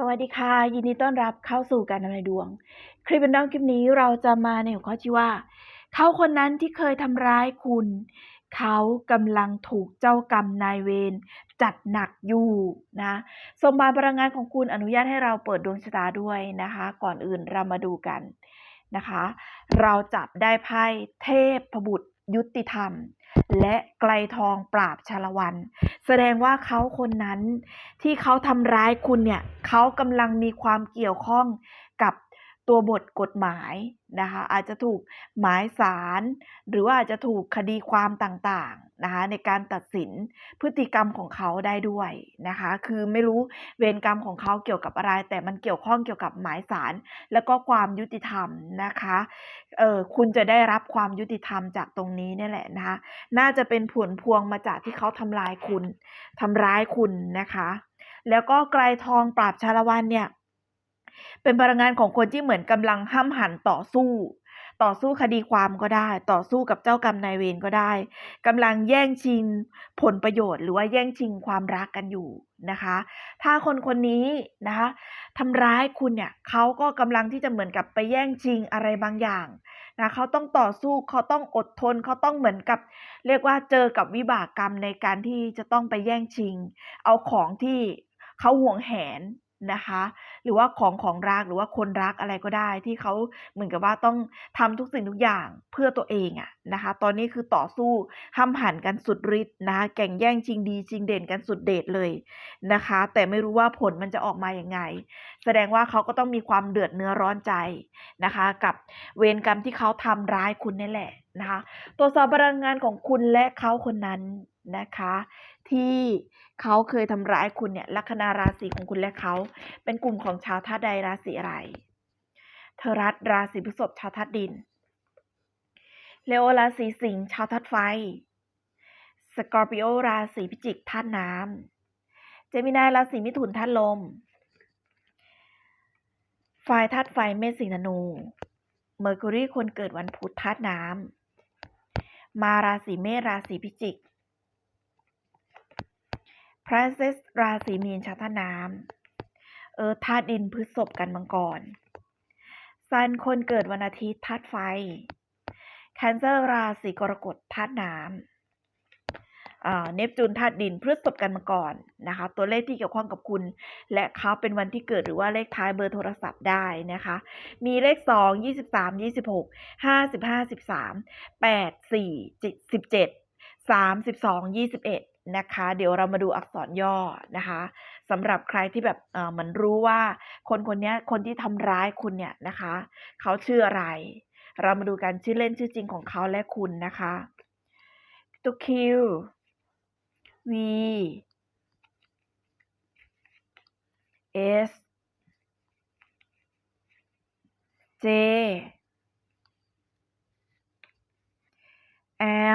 สวัสดีค่ะ ยินดีต้อนรับเข้าสู่การทำนายดวง คลิปเป็นดองคลิปนี้เราจะมาในหัวข้อที่ว่า เขาคนนั้นที่เคยทำร้ายคุณ เขากำลังถูกเจ้ากรรมนายเวรจัดหนักอยู่นะสมบัติพลังงานของคุณอนุญาตให้เราเปิดดวงชะตาด้วยนะคะ ก่อนอื่นเรามาดูกันนะคะ เราจับได้ไพ่เทพบุตร ยุติธรรม และไกลทองปราบชาละวัน แสดงว่าเขาคนนั้นที่เขาทำร้ายคุณเนี่ยเขากำลังมีความเกี่ยวข้องกับ ตัวบทกฎหมายนะคะอาจจะถูกหมายสาร หรือว่าอาจจะถูกคดีความต่างๆนะคะในการตัดสินพฤติกรรมของเขาได้ด้วยนะคะคือไม่รู้เวรกรรมของเขาเกี่ยวกับอะไร แต่มันเกี่ยวข้องเกี่ยวกับหมายสาร แล้วก็ความยุติธรรมนะคะเออคุณจะได้รับความยุติธรรมจากตรงนี้นี่แหละนะคะน่าจะเป็นผลพวงมาจากที่เขาทำลายคุณทำร้ายคุณนะคะ แล้วก็ไกลทองปราบชาละวันเนี่ย เป็นพลังงานของคนที่เหมือนกำลังห้ามหันต่อสู้ ต่อสู้คดีความก็ได้ ต่อสู้กับเจ้ากรรมนายเวรก็ได้กำลังแย่งชิงผลประโยชน์ หรือว่าแย่งชิงความรักกันอยู่นะคะ ถ้าคนคนนี้นะคะทำร้ายคุณเนี่ยเขาก็กำลังที่จะเหมือนกับไปแย่งชิงอะไรบางอย่างนะเขาต้องต่อสู้เขาต้องอดทนเขาต้องเหมือนกับ เรียกว่าเจอกับวิบากกรรมในการที่จะต้องไปแย่งชิง เอาของที่เขาห่วงแหน นะคะ หรือว่าของของรักหรือว่าคนรักอะไรก็ได้ที่เขาเหมือนกับว่าต้องทำทุกสิ่งทุกอย่างเพื่อตัวเองอะนะคะ ตอนนี้คือต่อสู้ห้ามหันกันสุดฤทธิ์นะคะแข่งแย่งชิงดีชิงเด่นกันสุดเดชเลยนะคะ แต่ไม่รู้ว่าผลมันจะออกมาอย่างไง แสดงว่าเขาก็ต้องมีความเดือดเนื้อร้อนใจนะคะ กับเวรกรรมที่เขาทำร้ายคุณนี่แหละนะคะตรวสอบพลังงานของคุณและเขาคนนั้น นะคะ ที่เขาเคยทำร้ายคุณเนี่ยลัคนาราศีของคุณและเขา เป็นกลุ่มของชาวธาตุใดราศีอะไรเทอรัสราศีพฤษภชาวธาตุดินเลโอราศีสิงห์ชาวธาตุไฟ สกอร์ปิโอราศีพิจิกธาตุน้ำเจมินายราศีมิถุนธาตุลมไฟธาตุไฟเมษสิงห์ธนู เมอร์คิวรีคนเกิดวันพุธธาตุน้ำมาราศีเมษราศีพิจิก พระเซสราศีมีนชาตน้ำเออธาตุดินพฤษภกันมังกรซันคนเกิดวันอาทิตย์ธาตุไฟแคนเซอร์ราศีกรกฎธาตุน้ำเนปจูนธาตุดินพฤษภกันมังกรนะคะ ตัวเลขที่เกี่ยวข้องกับคุณ และเขาเป็นวันที่เกิดหรือว่าเลขท้ายเบอร์โทรศัพท์ได้นะคะ มีเลข 2 23 26 55 13 8 4 17 32 21 นะคะ เดี๋ยวเรามาดูอักษรย่อนะคะสำหรับใครที่แบบเหมือนรู้ว่า คนคนนี้คนที่ทำร้ายคุณเนี่ยนะคะ เขาชื่ออะไร เรามาดูกันชื่อเล่นชื่อจริงของเขาและคุณนะคะตัว Q V S J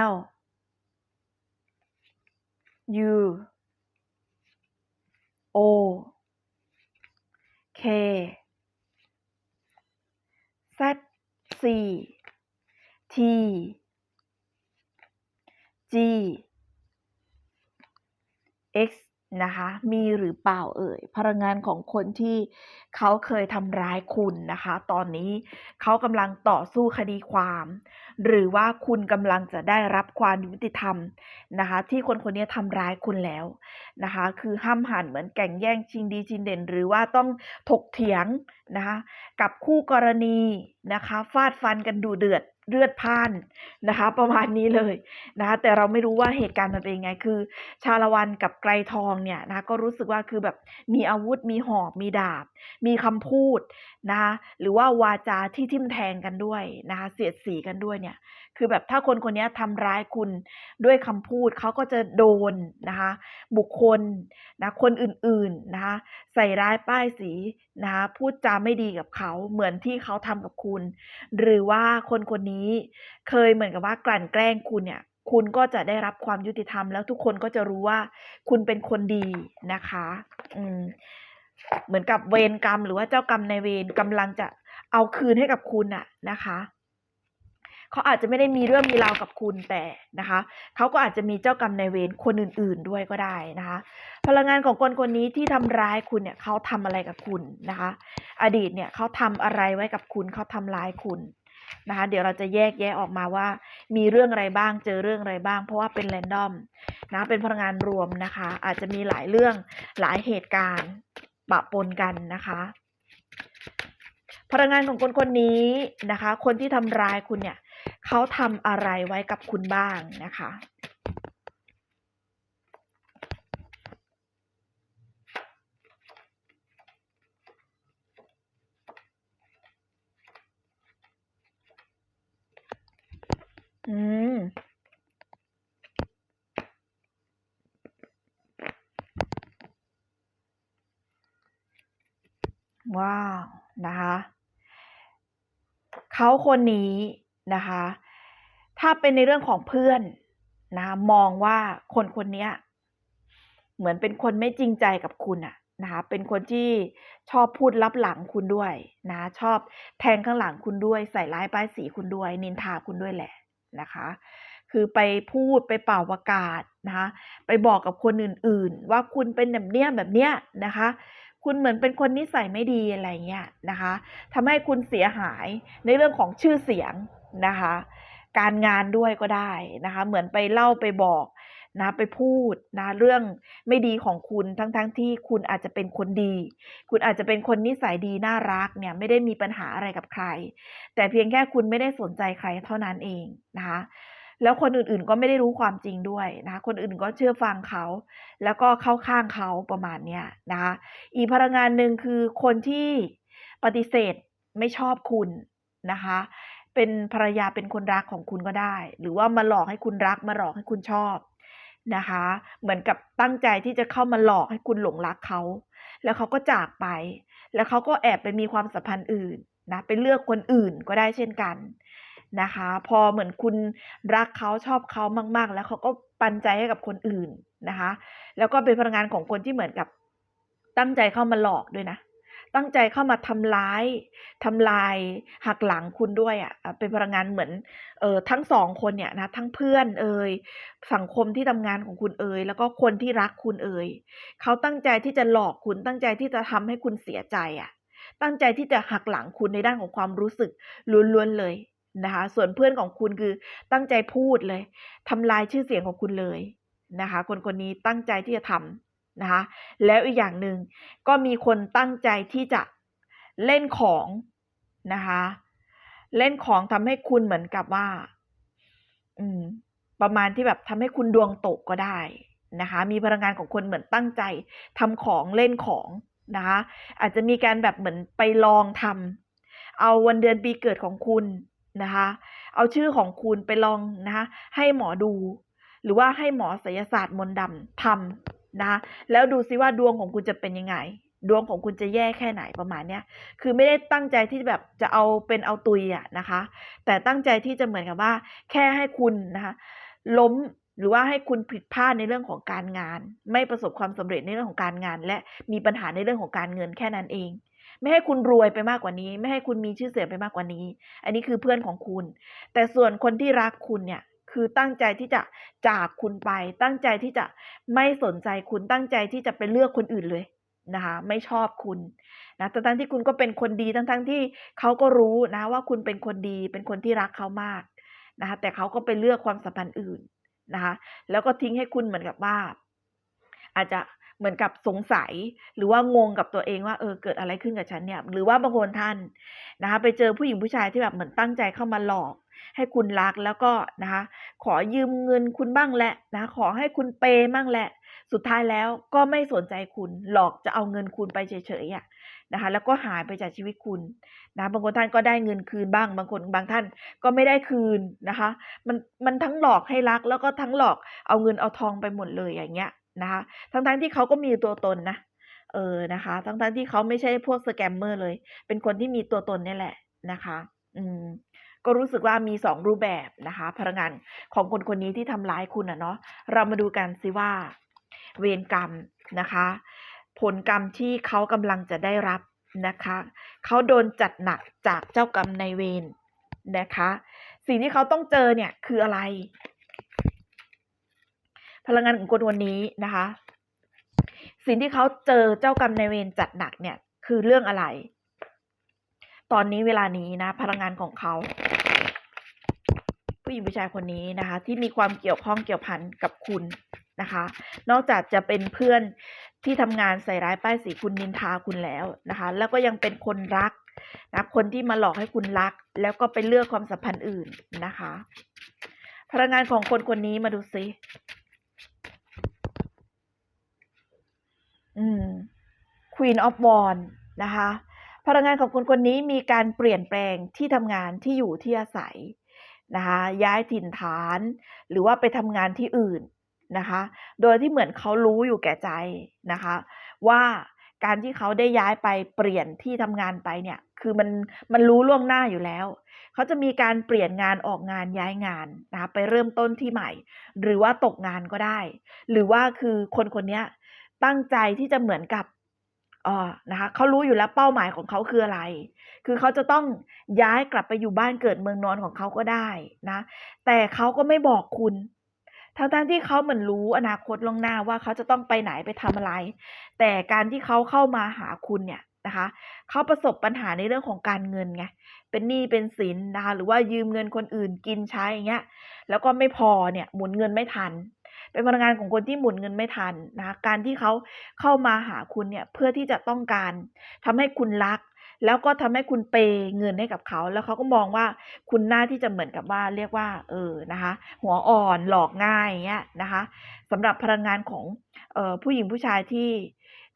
L U O K Z C T G X นะคะมีหรือเปล่าเอ่ยพลังงานของคนที่เขาเคยทำร้ายคุณนะคะ ตอนนี้เขากำลังต่อสู้คดีความ หรือว่าคุณกำลังจะได้รับความยุติธรรมนะคะ ที่คนคนนี้ทำร้ายคุณแล้วนะคะ คือห้ามหันเหมือนแก่งแย่งชิงดีชิงเด่น หรือว่าต้องถกเถียงนะคะ กับคู่กรณีนะคะ ฟาดฟันกันดูเดือด เลือดพ่านนะคะ ประมาณนี้เลยนะคะแต่เราไม่รู้ว่าเหตุการณ์มันเป็นยังไง คือ ชาละวันกับไกรทองเนี่ยนะคะก็รู้สึกว่าคือแบบมีอาวุธมีหอกมีดาบ มีคำพูด นะคะหรือว่าวาจาที่ทิ่มแทงกันด้วยนะคะเสียดสีกันด้วยเนี่ยคือแบบถ้าคนคนนี้ทำร้ายคุณด้วยคำพูดเขาก็จะโดนนะคะบุคคลนะคนอื่นๆนะคะใส่ร้ายป้ายสีนะคะพูดจาไม่ดีกับเขาเหมือนที่เขาทำกับคุณ หรือว่าคนคนนี้เคยเหมือนกับว่ากลั่นแกล้งคุณเนี่ยคุณก็จะได้รับความยุติธรรมแล้วทุกคนก็จะรู้ว่าคุณเป็นคนดีนะคะ อืม เหมือนกับเวรกรรม หรือว่าเจ้ากรรมในเวรกำลังจะเอาคืนให้กับคุณน่ะนะคะเขาอาจจะไม่ได้มีเรื่องมีราวกับคุณแต่นะคะเขาก็อาจจะมีเจ้ากรรมในเวรคนอื่น ๆด้วยก็ได้นะคะ พลังงานของคนคนนี้ที่ทำร้ายคุณเนี่ยเขาทำอะไรกับคุณนะคะ อดีตเนี่ยเขาทำอะไรไว้กับคุณเขาทำร้ายคุณนะคะ เดี๋ยวเราจะแยกแยะออกมาว่า มีเรื่องอะไรบ้างเจอเรื่องอะไรบ้าง เพราะว่าเป็นแรนดอมนะเป็นพลังงานรวมนะคะ อาจจะมีหลายเรื่องหลายเหตุการณ์ ปะปนกันนะคะ พลังงานของคนคนนี้นะคะ คนที่ทำร้ายคุณเนี่ยเขาทำอะไรไว้กับคุณบ้างนะคะอืม ว้าว นะคะ เขาคนนี้นะคะ ถ้าเป็นในเรื่องของเพื่อนนะะมองว่าคนคนนี้เหมือนเป็นคนไม่จริงใจกับคุณอะนะคะเป็นคนที่ชอบพูดลับหลังคุณด้วยนะชอบแทงข้างหลังคุณด้วย ใส่ร้ายป้ายสีคุณด้วย นินทาคุณด้วยแหละนะคะ คือไปพูดไปเป่าประกาศนะคะไปบอกกับคนอื่นๆ ว่าคุณเป็นแบบเนี้ยแบบเนี้ยนะคะ คุณเหมือนเป็นคนนิสัยไม่ดีอะไรเงี้ยนะคะทำให้คุณเสียหายในเรื่องของชื่อเสียงนะคะ การงานด้วยก็ได้นะคะ เหมือนไปเล่าไปบอกนะไปพูดนะเรื่องไม่ดีของคุณทั้งๆทที่คุณอาจจะเป็นคนดี คุณอาจจะเป็นคนนิสัยดีน่ารักเนี่ยไม่ได้มีปัญหาอะไรกับใคร แต่เพียงแค่คุณไม่ได้สนใจใครเท่านั้นเองนะคะ แล้วคนอื่นๆก็ไม่ได้รู้ความจริงด้วยนะคนอื่นก็เชื่อฟังเขา แล้วก็เข้าข้างเขาประมาณเนี้ยนะคะอีกพลังงานหนึ่งคือคนที่ปฏิเสธไม่ชอบคุณนะคะ เป็นภรรยาเป็นคนรักของคุณก็ได้ หรือว่ามาหลอกให้คุณรักมาหลอกให้คุณชอบนะคะ เหมือนกับตั้งใจที่จะเข้ามาหลอกให้คุณหลงรักเขา แล้วเขาก็จากไป แล้วเขาก็แอบไปมีความสัมพันธ์อื่นนะไปเลือกคนอื่นก็ได้เช่นกัน นะคะ พอเหมือนคุณรักเขาชอบเขามาก ๆ แล้วเขาก็ปันใจให้กับคนอื่นนะคะ แล้วก็เป็นพลังงานของคนที่เหมือนกับตั้งใจเข้ามาหลอกด้วยนะ ตั้งใจเข้ามาทำร้ายทำลายหักหลังคุณด้วยอะ่ะ เป็นพลังงานเหมือนเออทั้งสองคนเนี่ยนะทั้งเพื่อนเอ่ยสังคมที่ทำงานของคุณเอ่ยแล้วก็คนที่รักคุณเอ่ยเขาตั้งใจที่จะหลอกคุณตั้งใจที่จะทำให้คุณเสียใจอะ่ะตั้งใจที่จะหักหลังคุณในด้านของความรู้สึกล้วนๆเลย นะคะ ส่วนเพื่อนของคุณคือตั้งใจพูดเลยทำลายชื่อเสียงของคุณเลยนะคะ คนคนนี้ตั้งใจที่จะทำนะคะ แล้วอีกอย่างหนึ่งก็มีคนตั้งใจที่จะเล่นของนะคะ เล่นของทำให้คุณเหมือนกับว่า อืม ประมาณที่แบบทำให้คุณดวงตกก็ได้นะคะ มีพลังงานของคนเหมือนตั้งใจทำของเล่นของนะคะ อาจจะมีการแบบเหมือนไปลองทำเอาวันเดือนปีเกิดของคุณ นะคะ เอาชื่อของคุณไปลองนะคะให้หมอดู หรือว่าให้หมอไสยศาสตร์มนต์ดำทำนะคะแล้วดูซิว่าดวงของคุณจะเป็นยังไง ดวงของคุณจะแย่แค่ไหนประมาณเนี้ยคือไม่ได้ตั้งใจที่แบบจะเอาเป็นเอาตุยอะนะคะ แต่ตั้งใจที่จะเหมือนกับว่า แค่ให้คุณนะคะล้มหรือว่าให้คุณผิดพลาดในเรื่องของการงาน ไม่ประสบความสำเร็จในเรื่องของการงาน และมีปัญหาในเรื่องของการเงินแค่นั้นเอง ไม่ให้คุณรวยไปมากกว่านี้ ไม่ให้คุณมีชื่อเสียงไปมากกว่านี้ อันนี้คือเพื่อนของคุณ แต่ส่วนคนที่รักคุณเนี่ยคือตั้งใจที่จะจากคุณไป ตั้งใจที่จะไม่สนใจคุณตั้งใจที่จะไปเลือกคนอื่นเลยนะคะไม่ชอบคุณนะแต่ทั้งที่คุณก็เป็นคนดีทั้งทั้งที่เขาก็รู้นะว่าคุณเป็นคนดีเป็นคนที่รักเขามากนะคะแต่เขาก็ไปเลือกความสัมพันธ์อื่นนะคะแล้วก็ทิ้งให้คุณเหมือนกับว่าอาจจะ เหมือนกับสงสัย หรือว่างงกับตัวเองว่าเออเกิดอะไรขึ้นกับฉันเนี่ย หรือว่าบางคนท่านนะคะ ไปเจอผู้หญิงผู้ชายที่แบบเหมือนตั้งใจเข้ามาหลอก ให้คุณรักแล้วก็นะคะ ขอยืมเงินคุณบ้างแหละนะ ขอให้คุณเปย์บ้างแหละ สุดท้ายแล้วก็ไม่สนใจคุณหลอกจะเอาเงินคุณไปเฉยๆอะนะคะ แล้วก็หายไปจากชีวิตคุณนะบางคนท่านก็ได้เงินคืนบ้าง บางคนบางท่านก็ไม่ได้คืนนะคะ มันมันทั้งหลอกให้รักแล้วก็ทั้งหลอกเอาเงินเอาทองไปหมดเลยอย่างเงี้ย นะคะ ทั้งๆที่เขาก็มีตัวตนนะ เออ นะคะ ทั้งๆที่เขาไม่ใช่พวกสแกมเมอร์เลย เป็นคนที่มีตัวตนนี่แหละนะคะ อืม ก็รู้สึกว่ามีสองรูปแบบนะคะ พลังงานของคนคนนี้ที่ทำร้ายคุณอะเนาะ เรามาดูกันสิว่า เวรกรรมนะคะ ผลกรรมที่เขากำลังจะได้รับนะคะ เขาโดนจัดหนักจากเจ้ากรรมนายเวรนะคะ สิ่งที่เขาต้องเจอเนี่ยคืออะไร พลังงานของคนวันนี้นะคะ สิ่งที่เขาเจอเจ้ากรรมนายเวรจัดหนักเนี่ยคือเรื่องอะไร ตอนนี้เวลานี้นะ พลังงานของเขา ผู้หญิงผู้ชายคนนี้นะคะ ที่มีความเกี่ยวข้องเกี่ยวพันกับคุณนะคะ นอกจากจะเป็นเพื่อนที่ทำงานใส่ร้ายป้ายสีคุณนินทาคุณแล้วนะคะ แล้วก็ยังเป็นคนรักนะคนที่มาหลอกให้คุณรัก แล้วก็ไปเลือกความสัมพันธ์อื่นนะคะ พลังงานของคนคนนี้มาดูซิ อืม Queen of w a n d นะคะ พลังงานของคนคนนี้มีการเปลี่ยนแปลงที่ทำงานที่อยู่ที่อาศัยนะคะย้ายถิ่นฐาน หรือว่าไปทำงานที่อื่นนะคะ โดยที่เหมือนเขารู้อยู่แก่ใจนะคะ ว่าการที่เขาได้ย้ายไปเปลี่ยนที่ทำงานไปเนี่ย คือมันมันรู้ล่วงหน้าอยู่แล้ว เขาจะมีการเปลี่ยนงานออกงานย้ายงานนะคะไปเริ่มต้นที่ใหม่ หรือว่าตกงานก็ได้ หรือว่าคือคนคนนี้ ตั้งใจที่จะเหมือนกับเออนะคะเขารู้อยู่แล้วเป้าหมายของเขาคืออะไร คือเขาจะต้องย้ายกลับไปอยู่บ้านเกิดเมืองนอนของเขาก็ได้นะ แต่เขาก็ไม่บอกคุณทั้งๆที่เขาเหมือนรู้อนาคตล่วงหน้าว่าเขาจะต้องไปไหนไปทำอะไร แต่การที่เขาเข้ามาหาคุณเนี่ยนะคะเขาประสบปัญหาในเรื่องของการเงินไง เป็นหนี้เป็นสินนะคะ หรือว่ายืมเงินคนอื่นกินใช้อย่างเงี้ย แล้วก็ไม่พอเนี่ยหมุนเงินไม่ทัน เป็นพลังงานของคนที่หมุนเงินไม่ทันนะคะการที่เขาเข้ามาหาคุณเนี่ยเพื่อที่จะต้องการทำให้คุณรัก แล้วก็ทำให้คุณเปยเงินให้กับเขา แล้วเขาก็มองว่าคุณน่าที่จะเหมือนกับว่าเรียกว่า เออนะคะ หัวอ่อนหลอกง่ายอย่างเงี้ยนะคะสำหรับพลังงานของออผู้หญิงผู้ชายที่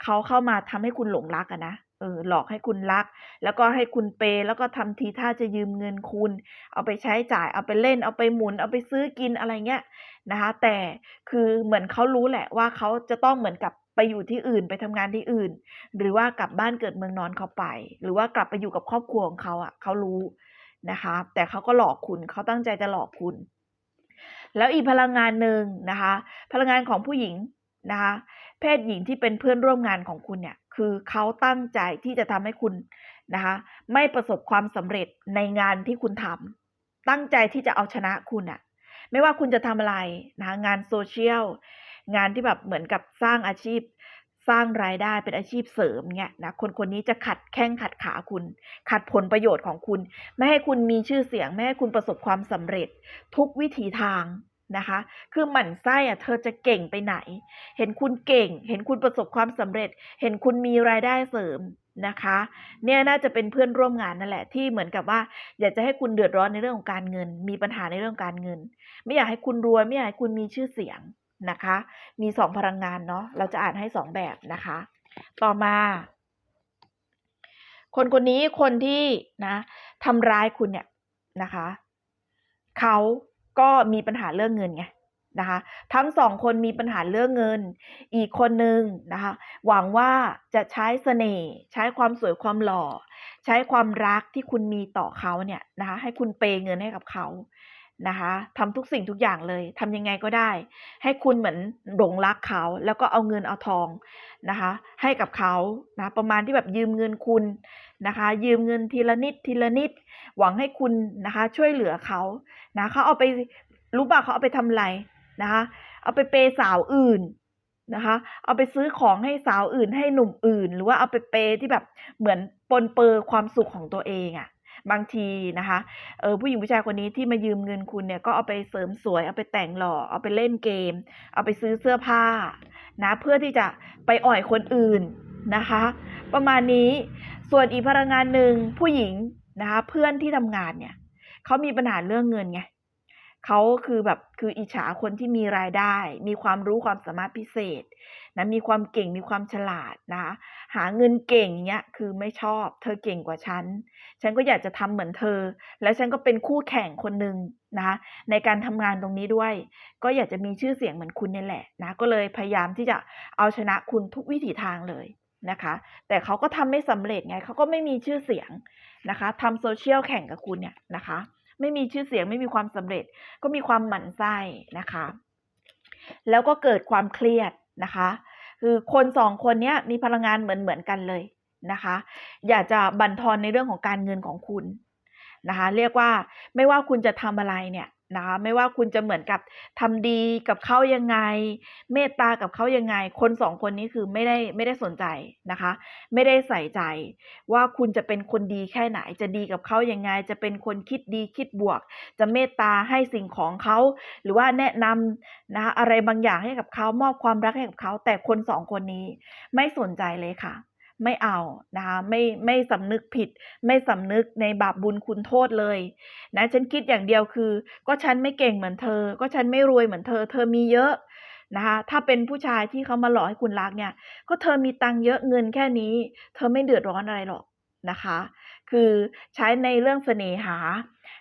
เขาเข้ามาทำให้คุณหลงรักอะนะ เออหลอกให้คุณรัก แล้วก็ให้คุณเปย์แล้วก็ทำทีท่าจะยืมเงินคุณ เอาไปใช้จ่ายเอาไปเล่น เอาไปหมุน เอาไปซื้อกินอะไรเงี้ยนะคะ แต่คือเหมือนเขารู้แหละว่าเขาจะต้องเหมือนกับไปอยู่ที่อื่นไปทำงานที่อื่น หรือว่ากลับบ้านเกิดเมืองนอนเขาไป หรือว่ากลับไปอยู่กับครอบครัวของเขาอะเขารู้นะคะ แต่เขาก็หลอกคุณเขาตั้งใจจะหลอกคุณ แล้วอีกพลังงานหนึ่งนะคะ พลังงานของผู้หญิงนะคะเพศหญิงที่เป็นเพื่อนร่วมงานของคุณเนี่ย คือเขาตั้งใจที่จะทำให้คุณนะคะ ไม่ประสบความสำเร็จในงานที่คุณทำตั้งใจที่จะเอาชนะคุณอะไม่ว่าคุณจะทำอะไรนะคะงานโซเชียลงานที่แบบเหมือนกับสร้างอาชีพสร้างรายได้เป็นอาชีพเสริมเนี่ยนะคนคนนี้จะขัดแข้งขัดขาคุณ ขัดผลประโยชน์ของคุณ ไม่ให้คุณมีชื่อเสียง ไม่ให้คุณประสบความสำเร็จ ทุกวิถีทาง นะคะ คือหมั่นไส้อะเธอจะเก่งไปไหน เห็นคุณเก่ง เห็นคุณประสบความสำเร็จ เห็นคุณมีรายได้เสริมนะคะ เนี่ยน่าจะเป็นเพื่อนร่วมงานนั่นแหละที่เหมือนกับว่า อยากจะให้คุณเดือดร้อนในเรื่องของการเงิน มีปัญหาในเรื่องการเงิน ไม่อยากให้คุณรวยไม่อยากให้คุณมีชื่อเสียงนะคะ มีสองพลังงานเนาะเราจะอ่านให้สองแบบนะคะ ต่อมา คนคนนี้คนที่นะทำร้ายคุณเนี่ยนะคะเขา ก็มีปัญหาเรื่องเงินไงนะคะ ทั้งสองคนมีปัญหาเรื่องเงิน อีกคนนึงนะคะ หวังว่าจะใช้เสน่ห์ใช้ความสวยความหล่อ ใช้ความรักที่คุณมีต่อเขาเนี่ยนะคะ ให้คุณเปย์เงินให้กับเขา นะคะทำทุกสิ่งทุกอย่างเลยทำยังไงก็ได้ ให้คุณเหมือนหลงรักเขา แล้วก็เอาเงินเอาทองนะคะ ให้กับเขานะประมาณที่แบบยืมเงินคุณนะคะ ยืมเงินทีละนิดทีละนิด หวังให้คุณนะคะ ช่วยเหลือเขานะเขาเอาไปรู้ป่ะเขาเอาไปทำอะไรนะคะ เอาไปเปย์สาวอื่นนะคะ เอาไปซื้อของให้สาวอื่นให้หนุ่มอื่น หรือว่าเอาไปเปย์ที่แบบเหมือนปนเปื้อความสุขของตัวเองอะ่ะ บางทีนะคะเออผู้หญิงผู้ชายคนนี้ที่มายืมเงินคุณเนี่ยก็เอาไปเสริมสวย เอาไปแต่งหล่อ เอาไปเล่นเกม เอาไปซื้อเสื้อผ้านะเพื่อที่จะไปอ่อยคนอื่นนะคะ ประมาณนี้ส่วนอีกพลังงานหนึ่งผู้หญิงนะคะเพื่อนที่ทำงานเนี่ยเขามีปัญหาเรื่องเงินไงเขาคือแบบคืออิจฉาคนที่มีรายได้ มีความรู้ความสามารถพิเศษ นะมีความเก่งมีความฉลาดนะคะหาเงินเก่งเนี้ยคือไม่ชอบ เธอเก่งกว่าฉัน ฉันก็อยากจะทำเหมือนเธอ แล้วฉันก็เป็นคู่แข่งคนหนึ่งนะคะในการทำงานตรงนี้ด้วย ก็อยากจะมีชื่อเสียงเหมือนคุณนี่แหละนะก็เลยพยายามที่จะเอาชนะคุณทุกวิถีทางเลยนะคะ แต่เขาก็ทำไม่สำเร็จไงเขาก็ไม่มีชื่อเสียงนะคะทำโซเชียลแข่งกับคุณเนี่ยนะคะไม่มีชื่อเสียงไม่มีความสำเร็จ ก็มีความหมั่นไส้นะคะ แล้วก็เกิดความเครียด นะคะ คือคนสองคนนี้มีพลังงานเหมือนเหมือนกันเลยนะคะ อยากจะบั่นทอนในเรื่องของการเงินของคุณนะคะ เรียกว่าไม่ว่าคุณจะทำอะไรเนี่ย นะคะไม่ว่าคุณจะเหมือนกับทำดีกับเขายังไง เมตตากับเขายังไง คนสองคนนี้คือไม่ได้ไม่ได้สนใจนะคะ ไม่ได้ใส่ใจ ว่าคุณจะเป็นคนดีแค่ไหน จะดีกับเขายังไง จะเป็นคนคิดดีคิดบวก จะเมตตาให้สิ่งของเขา หรือว่าแนะนำนะคะอะไรบางอย่างให้กับเขามอบความรักให้กับเขา แต่คนสองคนนี้ไม่สนใจเลยค่ะ ไม่เอานะคะไม่ไม่สำนึกผิด ไม่สำนึกในบาปบุญคุณโทษเลยนะฉันคิดอย่างเดียวคือ ก็ฉันไม่เก่งเหมือนเธอ ก็ฉันไม่รวยเหมือนเธอ เธอมีเยอะนะคะถ้าเป็นผู้ชายที่เขามาหลอกให้คุณรักเนี่ย ก็เธอมีตังค์เยอะเงินแค่นี้ เธอไม่เดือดร้อนอะไรหรอกนะคะ คือใช้ในเรื่องเสน่หา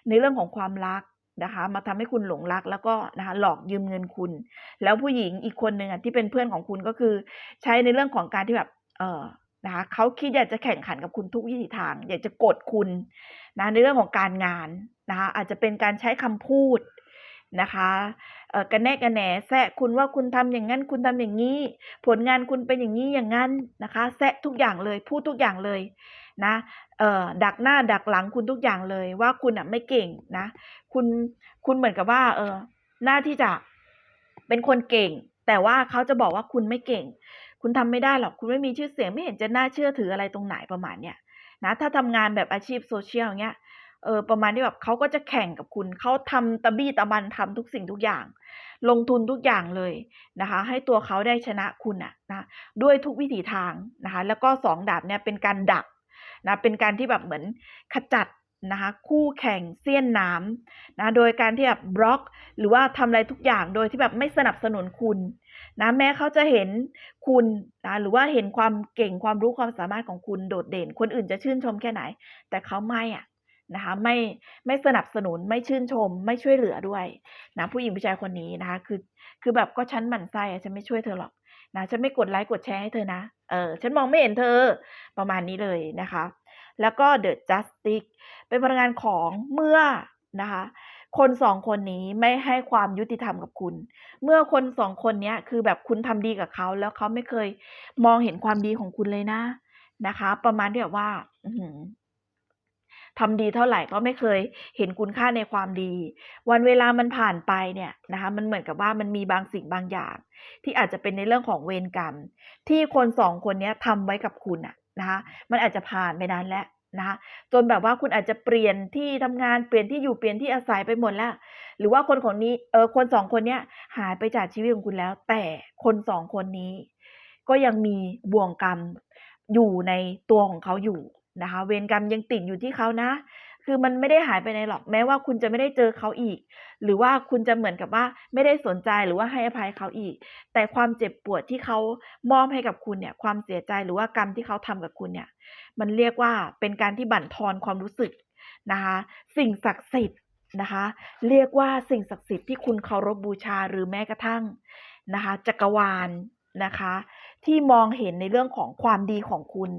ในเรื่องของความรักนะคะ มาทำให้คุณหลงรักแล้วก็นะคะหลอกยืมเงินคุณ แล้วผู้หญิงอีกคนหนึ่งอะที่เป็นเพื่อนของคุณก็คือ ใช้ในเรื่องของการที่แบบ เออ นะคะเขาคิดอยากจะแข่งขันกับคุณทุกวิถีทาง อยากจะกดคุณนะในเรื่องของการงานนะคะอาจจะเป็นการใช้คำพูดนะคะกระแนะกระแหนแซะคุณว่าคุณทำอย่างนั้นคุณทำอย่างนี้ ผลงานคุณเป็นอย่างนี้อย่างนั้นนะคะแซะทุกอย่างเลยพูดทุกอย่างเลยนะเอ่อดักหน้าดักหลังคุณทุกอย่างเลย ว่าคุณอะไม่เก่งนะคุณคุณเหมือนกับว่าเออหน้าที่จะเป็นคนเก่ง แต่ว่าเขาจะบอกว่าคุณไม่เก่ง คุณทำไม่ได้หรอก คุณไม่มีชื่อเสียงไม่เห็นจะน่าเชื่อถืออะไรตรงไหนประมาณเนี้ยนะถ้าทำงานแบบอาชีพโซเชียลเงี้ยเออประมาณที่แบบเขาก็จะแข่งกับคุณเขาทำตะบี้ตะบันทำทุกสิ่งทุกอย่าง ลงทุนทุกอย่างเลยนะคะ ให้ตัวเขาได้ชนะคุณอะนะด้วยทุกวิถีทางนะคะ แล้วก็สองดาบเนี่ยเป็นการดักนะเป็นการที่แบบเหมือนขจัดนะคะคู่แข่งเสี้ยนน้ำนะโดยการที่แบบบล็อก หรือว่าทำอะไรทุกอย่างโดยที่แบบไม่สนับสนุนคุณ นะแม้เขาจะเห็นคุณนะหรือว่าเห็นความเก่งความรู้ความสามารถของคุณโดดเด่น คนอื่นจะชื่นชมแค่ไหน แต่เขาไม่อะนะคะไม่ไม่สนับสนุนไม่ชื่นชม ไม่ช่วยเหลือด้วยนะผู้หญิงผู้ชายคนนี้นะคะคือคือแบบก็ฉันหมั่นไส้อะฉันไม่ช่วยเธอหรอกนะฉันไม่กดไลค์กดแชร์ให้เธอนะเออฉันมองไม่เห็นเธอประมาณนี้เลยนะคะ แล้วก็ The Justice เป็นพลังงานของเมื่อนะคะ คนสองคนนี้ไม่ให้ความยุติธรรมกับคุณ เมื่อคนสองคนเนี้ยคือแบบคุณทำดีกับเขาแล้วเขาไม่เคยมองเห็นความดีของคุณเลยนะนะคะ ประมาณที่แบบว่าอือหือทำดีเท่าไหร่ก็ไม่เคยเห็นคุณค่าในความดี วันเวลามันผ่านไปเนี่ยนะคะมันเหมือนกับว่ามันมีบางสิ่งบางอย่าง ที่อาจจะเป็นในเรื่องของเวรกรรม ที่คนสองคนเนี้ยทำไว้กับคุณอะนะคะ มันอาจจะผ่านไปนานแล้ว นะคะจนแบบว่าคุณอาจจะเปลี่ยนที่ทำงานเปลี่ยนที่อยู่เปลี่ยนที่อาศัยไปหมดแล้ว หรือว่าคนของนี้เออคนสองคนเนี้ยหายไปจากชีวิตของคุณแล้ว แต่คนสองคนนี้ ก็ยังมีบ่วงกรรมอยู่ในตัวของเขาอยู่นะคะ เวรกรรมยังติดอยู่ที่เขานะ คือมันไม่ได้หายไปไหนหรอกแม้ว่าคุณจะไม่ได้เจอเขาอีก หรือว่าคุณจะเหมือนกับว่าไม่ได้สนใจหรือว่าให้อภัยเขาอีก แต่ความเจ็บปวดที่เขามอบให้กับคุณเนี่ย ความเสียใจหรือว่ากรรมที่เขาทำกับคุณเนี่ย มันเรียกว่าเป็นการที่บั่นทอนความรู้สึกนะคะ สิ่งศักดิ์สิทธิ์นะคะ เรียกว่าสิ่งศักดิ์สิทธิ์ที่คุณเคารพบูชาหรือแม้กระทั่งนะคะ จักรวาลนะคะ ที่มองเห็นในเรื่องของความดีของคุณ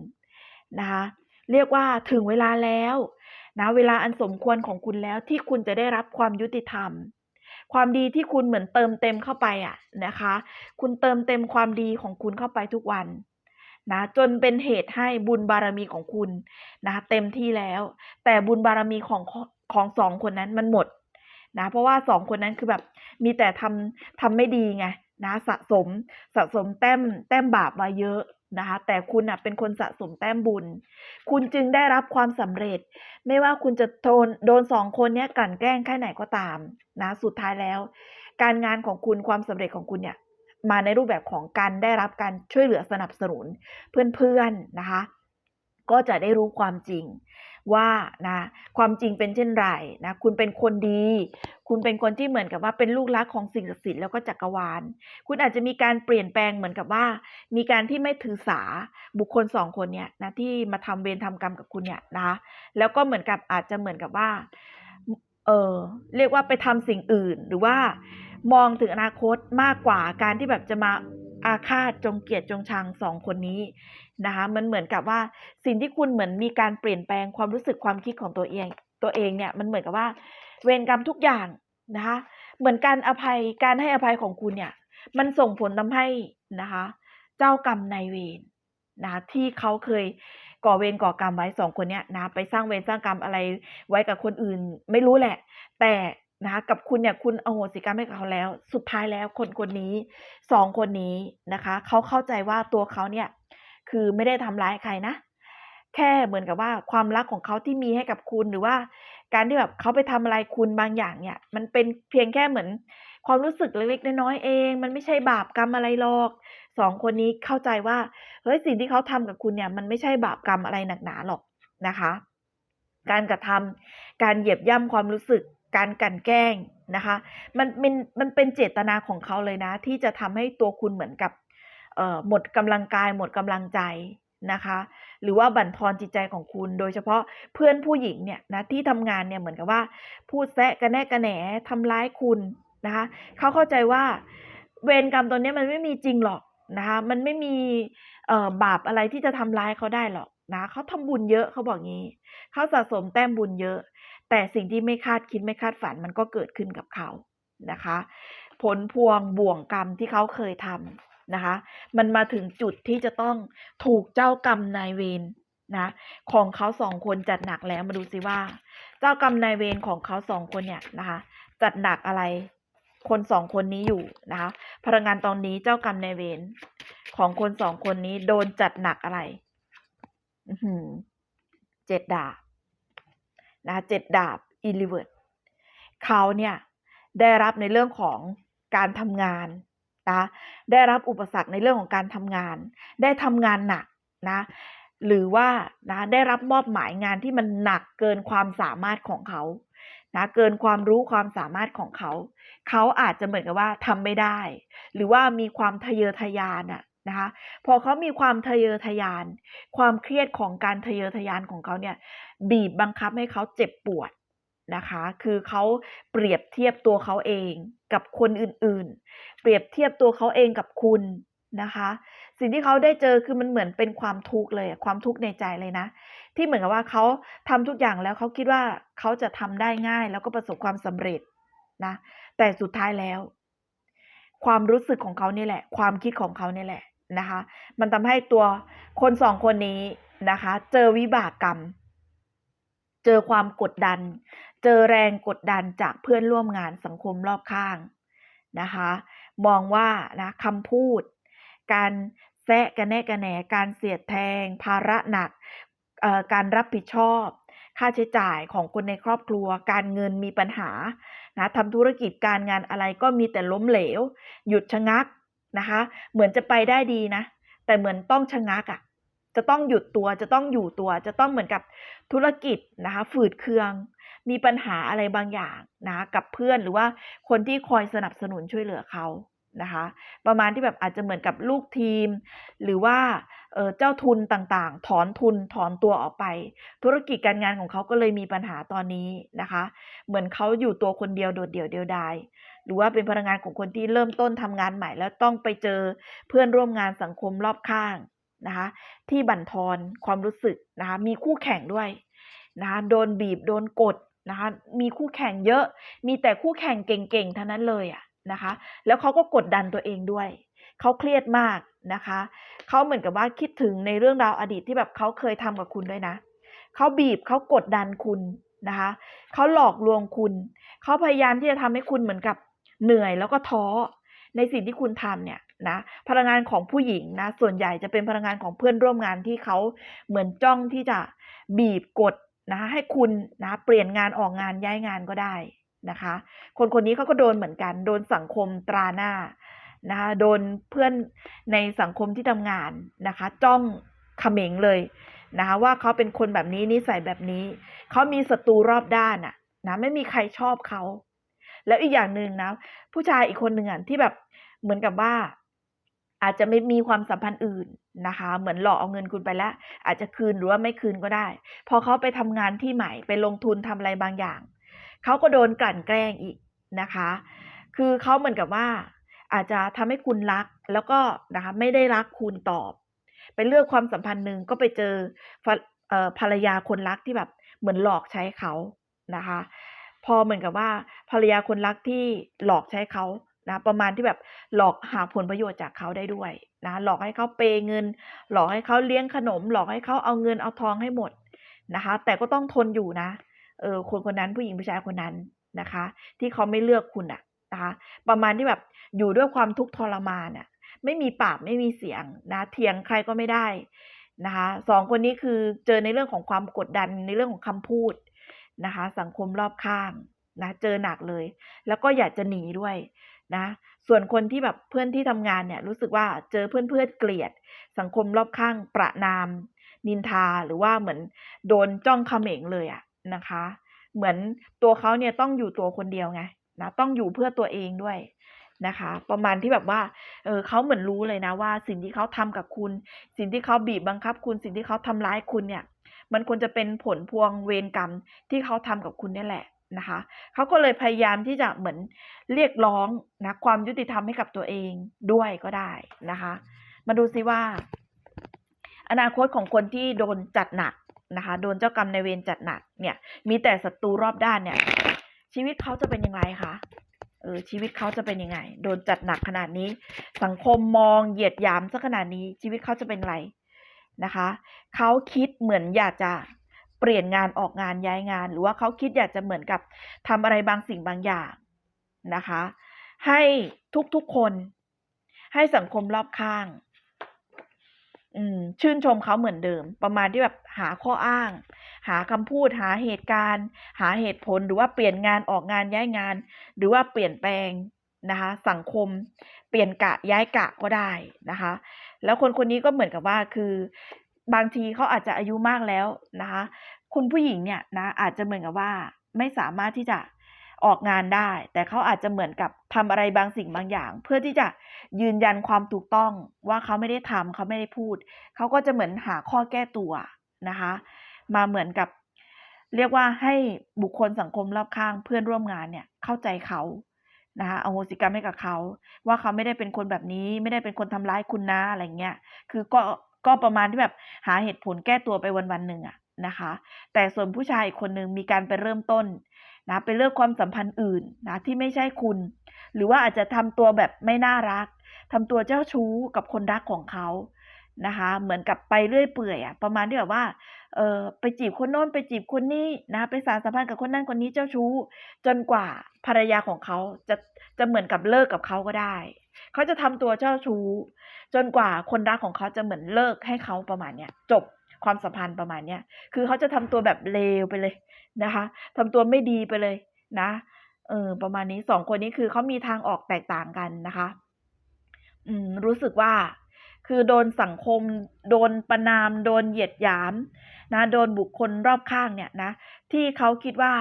นะคะ เรียกว่าถึงเวลาแล้ว นะเวลาอันสมควรของคุณแล้วที่คุณจะได้รับความยุติธรรม ความดีที่คุณเหมือนเติมเต็มเข้าไปอะนะคะ คุณเติมเต็มความดีของคุณเข้าไปทุกวันนะจนเป็นเหตุให้บุญบารมีของคุณนะเต็มที่แล้ว แต่บุญบารมีของของสองคนนั้นมันหมดนะเพราะว่าสองคนนั้นคือแบบมีแต่ทำทำไม่ดีไงนะสะสมสะสมแต้มแต้มบาปมาเยอะ นะคะแต่คุณนะเป็นคนสะสมแต้มบุญ คุณจึงได้รับความสำเร็จ ไม่ว่าคุณจะโดนโดนสองคนเนี้ยกลั่นแกล้งแค่ไหนก็ตามนะสุดท้ายแล้ว การงานของคุณความสำเร็จของคุณเนี่ยมาในรูปแบบของการได้รับการช่วยเหลือสนับสนุนเพื่อนๆนะคะ ก็จะได้รู้ความจริง ว่านะความจริงเป็นเช่นไรนะคุณเป็นคนดี คุณเป็นคนที่เหมือนกับว่าเป็นลูกรักของสิ่งศักดิ์สิทธิ์แล้วก็จักรวาล คุณอาจจะมีการเปลี่ยนแปลงเหมือนกับว่า มีการที่ไม่ถือสาบุคคลสองคนเนี่ยนะที่มาทำเวรทำกรรมกับคุณเนี่ยนะคะแล้วก็เหมือนกับอาจจะเหมือนกับว่าเออเรียกว่าไปทำสิ่งอื่นหรือว่ามองถึงอนาคตมากกว่าการที่แบบจะมา อาฆาตจงเกลียดจงชังสองคนนี้นะคะมันเหมือนกับว่าสิ่งที่คุณเหมือนมีการเปลี่ยนแปลงความรู้สึกความคิดของตัวเอง ตัวเองเนี่ยมันเหมือนกับว่า เวรกรรมทุกอย่างนะคะเหมือนการอภัยการให้อภัยของคุณเนี่ย มันส่งผลทำให้นะคะ เจ้ากรรมนายเวรนะะที่เขาเคยก่อเวรก่อกรรมไว้สองคนเนี้ยนะไปสร้างเวรสร้างกรรมอะไรไว้กับคนอื่น ไม่รู้แหละ แต่ นะคะกับคุณเนี่ยคุณเอโหสิกรรมให้กับเขาแล้ว สุดท้ายแล้วคนคนนี้สองคนนี้นะคะเขาเข้าใจว่าตัวเขาเนี่ยคือไม่ได้ทำร้ายใครนะ แค่เหมือนกับว่าความรักของเขาที่มีให้กับคุณหรือว่าการที่แบบเขาไปทำอะไรคุณบางอย่างเนี่ย มันเป็นเพียงแค่เหมือนความรู้สึกเล็กๆน้อยๆเอง มันไม่ใช่บาปกรรมอะไรหรอกสองคนนี้เข้าใจว่าเฮ้ยสิ่งที่เขาทำกับคุณเนี่ย มันไม่ใช่บาปกรรมอะไรหนักหนาหรอกนะคะ การกระทำการเหยียบย่ำความรู้สึก การกลั่นแกล้งนะคะมันมันมันเป็นเจตนาของเขาเลยนะ ที่จะทำให้ตัวคุณเหมือนกับเอ่อหมดกำลังกายหมดกำลังใจนะคะ หรือว่าบั่นทอนจิตใจของคุณ โดยเฉพาะเพื่อนผู้หญิงเนี่ยนะที่ทำงานเนี่ยเหมือนกับว่า พูดแซะกระแนะกระแหนทำร้ายคุณนะคะเขาเข้าใจว่าเวรกรรมตัวนี้มันไม่มีจริงหรอกนะคะมันไม่มีเอ่อบาปอะไรที่จะทำร้ายเขาได้หรอกนะเขาทำบุญเยอะเขาบอกงี้เขาสะสมแต้มบุญเยอะ แต่สิ่งที่ไม่คาดคิดไม่คาดฝันมันก็เกิดขึ้นกับเขานะคะ ผลพวงบ่วงกรรมที่เขาเคยทำนะคะ มันมาถึงจุดที่จะต้องถูกเจ้ากรรมนายเวรนะของเขาสองคนจัดหนักแล้วมาดูสิว่า เจ้ากรรมนายเวรของเขาสองคนเนี่ยนะคะจัดหนักอะไรคนสองคนนี้อยู่นะคะพลังงานตอนนี้เจ้ากรรมนายเวรของคนสองคนนี้โดนจัดหนักอะไรเจ็ดดาบ นะคะเจ็ดดาบอีลิเวิร์ดเขาเนี่ยได้รับในเรื่องของการทำงานนะได้รับอุปสรรคในเรื่องของการทำงาน ได้ทำงานหนักนะหรือว่านะได้รับมอบหมายงานที่มันหนักเกินความสามารถของเขานะเกินความรู้ความสามารถของเขา เขาอาจจะเหมือนกับว่าทำไม่ได้ หรือว่ามีความทะเยอทะยานอะ นะคะพอเขามีความทะเยอทะยาน ความเครียดของการทะเยอทะยานของเขาเนี่ยบีบบังคับให้เขาเจ็บปวดนะคะ คือเขาเปรียบเทียบตัวเขาเองกับคนอื่นๆ เปรียบเทียบตัวเขาเองกับคุณนะคะ สิ่งที่เขาได้เจอคือมันเหมือนเป็นความทุกข์เลยความทุกข์ในใจเลยนะ ที่เหมือนกับว่าเขาทำทุกอย่างแล้วเขาคิดว่าเขาจะทำได้ง่าย แล้วก็ประสบความสำเร็จนะแต่สุดท้ายแล้ว ความรู้สึกของเขานี่แหละ ความคิดของเขานี่แหละ นะคะ มันทำให้ตัวคนสองคนนี้นะคะ เจอวิบากกรรม เจอความกดดัน เจอแรงกดดันจากเพื่อนร่วมงานสังคมรอบข้างนะคะ มองว่านะคำพูด การแซะกระแนะกระแหนการเสียดแทง ภาระหนักการรับผิดชอบ ค่าใช้จ่ายของคนในครอบครัว การเงินมีปัญหานะทำธุรกิจการงานอะไรก็มีแต่ล้มเหลว หยุดชะงัก นะคะ เหมือนจะไปได้ดีนะ แต่เหมือนต้องชะงักอะ่ะ จะต้องหยุดตัวจะต้องอยู่ตัว จะต้องเหมือนกับธุรกิจนะคะ ฝืดเคือง มีปัญหาอะไรบางอย่างนะกับเพื่อนหรือว่าคนที่คอยสนับสนุนช่วยเหลือเขานะคะ ประมาณที่แบบอาจจะเหมือนกับลูกทีม หรือว่าเออเจ้าทุนต่างๆ ถอนทุนถอนตัวออกไป ธุรกิจการงานของเขาก็เลยมีปัญหาตอนนี้นะคะ เหมือนเขาอยู่ตัวคนเดียวโดดเดี่ยวเดียวดาย หรือว่าเป็นพนักงานของคนที่เริ่มต้นทำงานใหม่ แล้วต้องไปเจอเพื่อนร่วมงานสังคมรอบข้างนะคะที่บั่นทอนความรู้สึกนะคะมีคู่แข่งด้วยนะคะโดนบีบโดนกดนะคะมีคู่แข่งเยอะ มีแต่คู่แข่งเก่งๆทั้งนั้นเลยอะนะคะ แล้วเขาก็กดดันตัวเองด้วยเขาเครียดมากนะคะเขาเหมือนกับว่าคิดถึงในเรื่องราวอดีตที่แบบเขาเคยทำกับคุณด้วยนะเขาบีบเขากดดันคุณนะคะเขาหลอกลวงคุณเขาพยายามที่จะทำให้คุณเหมือนกับ เหนื่อยแล้วก็ท้อในสิ่งที่คุณทำเนี่ยนะพลังงานของผู้หญิงนะส่วนใหญ่จะเป็นพลังงานของเพื่อนร่วมงานที่เขาเหมือนจ้องที่จะบีบกดนะคะให้คุณนะเปลี่ยนงานออกงานย้ายงานก็ได้นะคะ คนคนนี้เขาก็โดนเหมือนกัน โดนสังคมตราหน้านะคะโดนเพื่อนในสังคมที่ทำงานนะคะ จ้องเขม็งเลยนะคะว่าเขาเป็นคนแบบนี้นิสัยแบบนี้ เขามีศัตรูรอบด้านอะนะไม่มีใครชอบเขา แล้วอีกอย่างหนึ่งนะ ผู้ชายอีกคนหนึ่งอะที่แบบเหมือนกับว่า อาจจะไม่มีความสัมพันธ์อื่นนะคะ เหมือนหลอกเอาเงินคุณไปแล้ว อาจจะคืนหรือว่าไม่คืนก็ได้ พอเขาไปทำงานที่ใหม่ไปลงทุนทำอะไรบางอย่างเขาก็โดนกลั่นแกล้งอีกนะคะ คือเขาเหมือนกับว่า อาจจะทำให้คุณรักแล้วก็นะคะไม่ได้รักคุณตอบ ไปเลือกความสัมพันธ์หนึ่งก็ไปเจอภรรยาคนรักที่แบบเหมือนหลอกใช้เขานะคะ พอเหมือนกับว่าภรรยาคนรักที่หลอกใช้เขานะประมาณที่แบบหลอกหาผลประโยชน์จากเขาได้ด้วยนะหลอกให้เขาเปย์เงิน หลอกให้เขาเลี้ยงขนม หลอกให้เขาเอาเงินเอาทองให้หมดนะคะ แต่ก็ต้องทนอยู่นะเออคนคนนั้นผู้หญิงผู้ชายคนนั้นนะคะ ที่เขาไม่เลือกคุณอะนะคะประมาณที่แบบอยู่ด้วยความทุกข์ทรมานอะไม่มีปากไม่มีเสียงนะเถียงใครก็ไม่ได้นะคะสองคนนี้คือเจอในเรื่องของความกดดันในเรื่องของคำพูด นะคะ สังคมรอบข้างนะเจอหนักเลย แล้วก็อยากจะหนีด้วยนะ ส่วนคนที่แบบเพื่อนที่ทำงานเนี่ยรู้สึกว่าเจอเพื่อนๆเกลียด สังคมรอบข้างประนาม นินทาหรือว่าเหมือนโดนจ้องเขม็งเลยอะนะคะ เหมือนตัวเขาเนี่ยต้องอยู่ตัวคนเดียวไงนะต้องอยู่เพื่อตัวเองด้วยนะคะ ประมาณที่แบบว่าเออเขาเหมือนรู้เลยนะว่า สิ่งที่เขาทำกับคุณ สิ่งที่เขาบีบบังคับคุณ สิ่งที่เขาทำร้ายคุณเนี่ย มันควรจะเป็นผลพวงเวรกรรมที่เขาทำกับคุณนี่แหละนะคะเขาก็เลยพยายามที่จะเหมือนเรียกร้องนะความยุติธรรมให้กับตัวเองด้วยก็ได้นะคะ มาดูซิว่า อนาคตของคนที่โดนจัดหนักนะคะ โดนเจ้ากรรมในเวรจัดหนักเนี่ย มีแต่ศัตรูรอบด้านเนี่ย ชีวิตเขาจะเป็นยังไงคะเออชีวิตเขาจะเป็นยังไง โดนจัดหนักขนาดนี้ สังคมมองเหยียดหยามซะขนาดนี้ ชีวิตเขาจะเป็นไร นะคะ เขาคิดเหมือนอยากจะเปลี่ยนงานออกงานย้ายงาน หรือว่าเขาคิดอยากจะเหมือนกับทำอะไรบางสิ่งบางอย่างนะคะ ให้ทุกๆคน ให้สังคมรอบข้างอืมชื่นชมเขาเหมือนเดิม ประมาณที่แบบหาข้ออ้าง หาคำพูดหาเหตุการณ์ หาเหตุผลหรือว่าเปลี่ยนงานออกงานย้ายงาน หรือว่าเปลี่ยนแปลงนะคะ สังคม เปลี่ยนกะย้ายกะก็ได้นะคะ แล้วคนคนนี้ก็เหมือนกับว่าคือบางทีเขาอาจจะอายุมากแล้วนะคะ คุณผู้หญิงเนี่ยนะอาจจะเหมือนกับว่าไม่สามารถที่จะออกงานได้ แต่เขาอาจจะเหมือนกับทำอะไรบางสิ่งบางอย่าง เพื่อที่จะยืนยันความถูกต้องว่าเขาไม่ได้ทำเขาไม่ได้พูด เขาก็จะเหมือนหาข้อแก้ตัวนะคะ มาเหมือนกับ เรียกว่าให้บุคคลสังคมรอบข้างเพื่อนร่วมงานเนี่ยเข้าใจเขา นะคะเอาโหสิกรรมให้กับเขา ว่าเขาไม่ได้เป็นคนแบบนี้ ไม่ได้เป็นคนทำร้ายคุณนะอะไรเงี้ยคือก็ก็ประมาณที่แบบหาเหตุผลแก้ตัวไปวันวันหนึ่งอะนะคะ แต่ส่วนผู้ชายอีกคนหนึ่งมีการไปเริ่มต้นนะไปเลือกความสัมพันธ์อื่นนะที่ไม่ใช่คุณ หรือว่าอาจจะทำตัวแบบไม่น่ารักทำตัวเจ้าชู้กับคนรักของเขา นะคะ เหมือนกับไปเรื่อยเปื่อยอะประมาณที่แบบว่าเออไปจีบคนโน้นไปจีบคนนี้นะไปสานสัมพันธ์กับคนนั้นคนนี้เจ้าชู้ จนกว่าภรรยาของเขาจะจะเหมือนกับเลิกกับเขาก็ได้ เขาจะทำตัวเจ้าชู้ จนกว่าคนรักของเขาจะเหมือนเลิกให้เขาประมาณเนี้ยจบความสัมพันธ์ประมาณเนี้ยคือเขาจะทำตัวแบบเลวไปเลยนะคะทำตัวไม่ดีไปเลยนะเออประมาณนี้สองคนนี้คือเขามีทางออกแตกต่างกันนะคะ อืมรู้สึกว่า คือโดนสังคม โดนประนาม โดนเหยียดหยามนะ โดนบุคคลรอบข้างเนี่ยนะ ที่เขาคิดว่า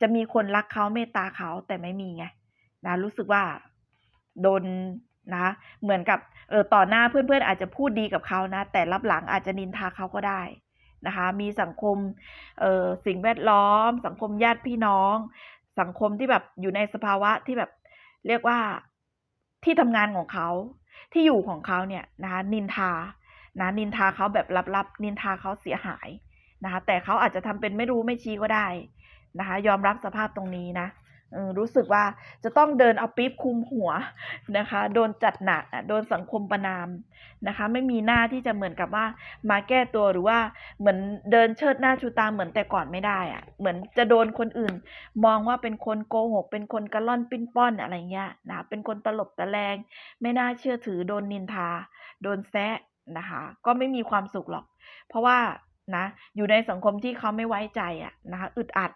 จะมีคนรักเขาเมตตาเขาแต่ไม่มีไงนะรู้สึกว่าโดนนะเหมือนกับเออต่อหน้าเพื่อนๆอาจจะพูดดีกับเขานะ แต่รับหลังอาจจะนินทาเขาก็ได้นะคะ มีสังคมเอ่อสิ่งแวดล้อม สังคมญาติพี่น้อง สังคมที่แบบอยู่ในสภาวะที่แบบเรียกว่าที่ทำงานของเขา ที่อยู่ของเขาเนี่ยนะคะนินทานะนินทาเขาแบบลับๆนินทาเขาเสียหายนะคะแต่เขาอาจจะทำเป็นไม่รู้ไม่ชี้ก็ได้นะคะยอมรับสภาพตรงนี้นะ รู้สึกว่าจะต้องเดินเอาปี๊บคุมหัวนะคะ โดนจัดหนักโดนสังคมประนามนะคะ ไม่มีหน้าที่จะเหมือนกับว่ามาแก้ตัวหรือว่าเหมือนเดินเชิดหน้าชูตาเหมือนแต่ก่อนไม่ได้อะเหมือนจะโดนคนอื่น มองว่าเป็นคนโกหก เป็นคนกระล่อนปิ้นป้อนอะไรเงี้ยนะเป็นคนตลบตะแลง ไม่น่าเชื่อถือโดนนินทา โดนแซะนะคะ ก็ไม่มีความสุขหรอก เพราะว่านะอยู่ในสังคมที่เขาไม่ไว้ใจอะนะคะอึดอัด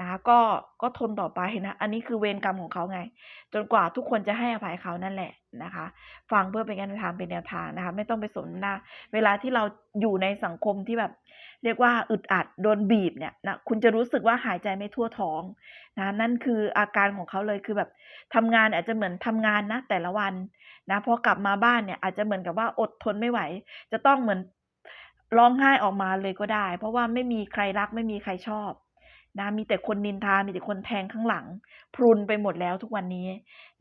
นะก็ก็ทนต่อไปนะ อันนี้คือเวรกรรมของเขาไง จนกว่าทุกคนจะให้อภัยเขานั่นแหละนะคะ ฟังเพื่อเป็นการทางเป็นแนวทางนะคะ ไม่ต้องไปสนหน้า เวลาที่เราอยู่ในสังคมที่แบบ เรียกว่าอึดอัดโดนบีบเนี่ยนะคุณจะรู้สึกว่าหายใจไม่ทั่วท้องนะนั่นคืออาการของเขาเลยคือแบบทำงานอาจจะเหมือนทำงานนะแต่ละวันนะพอกลับมาบ้านเนี่ยอาจจะเหมือนกับว่าอดทนไม่ไหว จะต้องเหมือนร้องไห้ออกมาเลยก็ได้ เพราะว่าไม่มีใครรักไม่มีใครชอบ นะมีแต่คนนินทา มีแต่คนแทงข้างหลัง พรุนไปหมดแล้วทุกวันนี้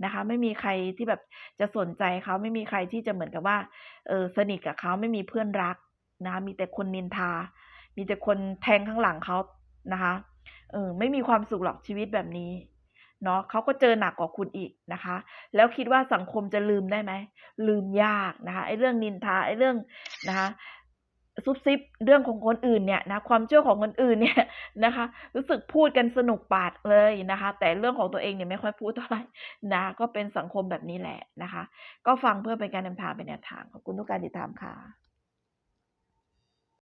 นะคะ ไม่มีใครที่แบบจะสนใจเขาไม่มีใครที่จะเหมือนกับว่าเออสนิทกับเขาไม่มีเพื่อนรักนะมีแต่คนนินทา มีแต่คนแทงข้างหลังเขานะคะเออไม่มีความสุขหรอกชีวิตแบบนี้เนาะเขาก็เจอหนักกว่าคุณอีกนะคะ แล้วคิดว่าสังคมจะลืมได้ไหมลืมยากนะคะไอ้เรื่องนินทาไอ้เรื่องนะคะ ซุบซิบเรื่องของคนอื่นเนี่ยนะความเชื่อของคนอื่นเนี่ยนะคะ รู้สึกพูดกันสนุกปาดเลยนะคะ แต่เรื่องของตัวเองเนี่ยไม่ค่อยพูดเท่าไหร่นะก็เป็นสังคมแบบนี้แหละนะคะ ก็ฟังเพื่อเป็นการนำทางเป็นแนวทางขอบคุณทุกการติดตามค่ะ